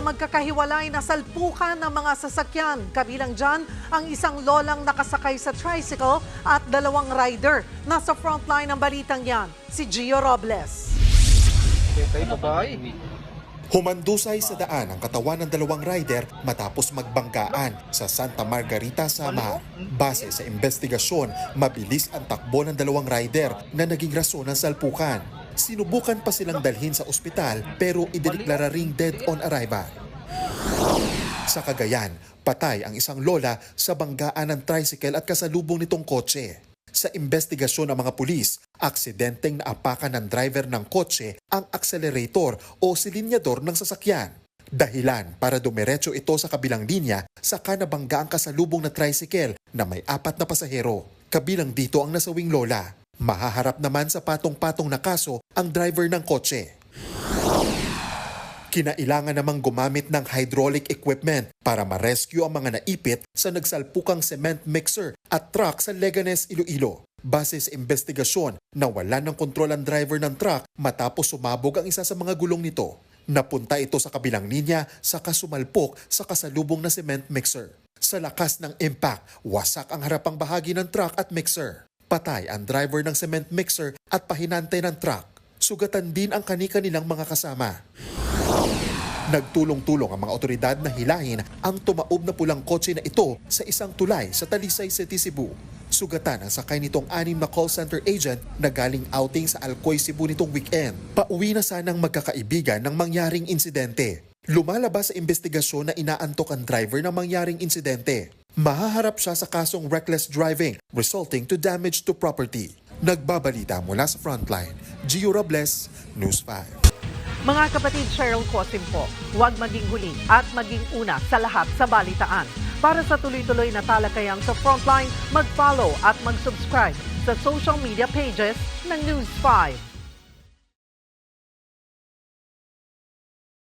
magkakahiwalay na salpukan ng mga sasakyan. Kabilang dyan ang isang lolang nakasakay sa tricycle at dalawang rider. Nasa frontline ng balitang yan, si Gio Robles. Kayo babae. Humandusay sa daan ang katawan ng dalawang rider matapos magbanggaan sa Santa Margarita, Samar. Base sa investigasyon, mabilis ang takbo ng dalawang rider na naging rason ng salpukan. Sinubukan pa silang dalhin sa ospital pero idineklara ring dead on arrival. Sa Cagayan, patay ang isang lola sa banggaan ng tricycle at kasalubong nitong kotse. Sa investigasyon ng mga pulis, aksidenteng naapakan ng driver ng kotse ang accelerator o silinyador ng sasakyan. Dahilan para dumiretso ito sa kabilang linya saka nabangga ang kasalubong na tricycle na may apat na pasahero. Kabilang dito ang nasawing lola. Mahaharap naman sa patong-patong na kaso ang driver ng kotse. Kinailangan namang gumamit ng hydraulic equipment para ma-rescue ang mga naipit sa nagsalpukang cement mixer at truck sa Leganes, Iloilo. Base sa investigasyon, nawalan ng kontrol ang driver ng truck matapos sumabog ang isa sa mga gulong nito. Napunta ito sa kabilang linya sa kasumalpok sa kasalubong na cement mixer. Sa lakas ng impact, wasak ang harapang bahagi ng truck at mixer. Patay ang driver ng cement mixer at pahinante ng truck. Sugatan din ang kani-kanilang mga kasama. Nagtulong-tulong ang mga otoridad na hilahin ang tumaob na pulang kotse na ito sa isang tulay sa Talisay City, Cebu. Sugatan ang sakay nitong anim na call center agent na galing outing sa Alcoy, Cebu nitong weekend. Pauwi na sanang magkakaibigan ng mangyaring insidente. Lumalabas sa investigasyon na inaantok ang driver ng mangyaring insidente. Mahaharap siya sa kasong reckless driving resulting to damage to property. Nagbabalita mula sa frontline, Gio Robles, News 5. Mga kapatid Cheryl Cosim po, huwag maging huli at maging una sa lahat sa balitaan. Para sa tuloy-tuloy na talakayang sa Frontline, mag-follow at mag-subscribe sa social media pages ng News 5.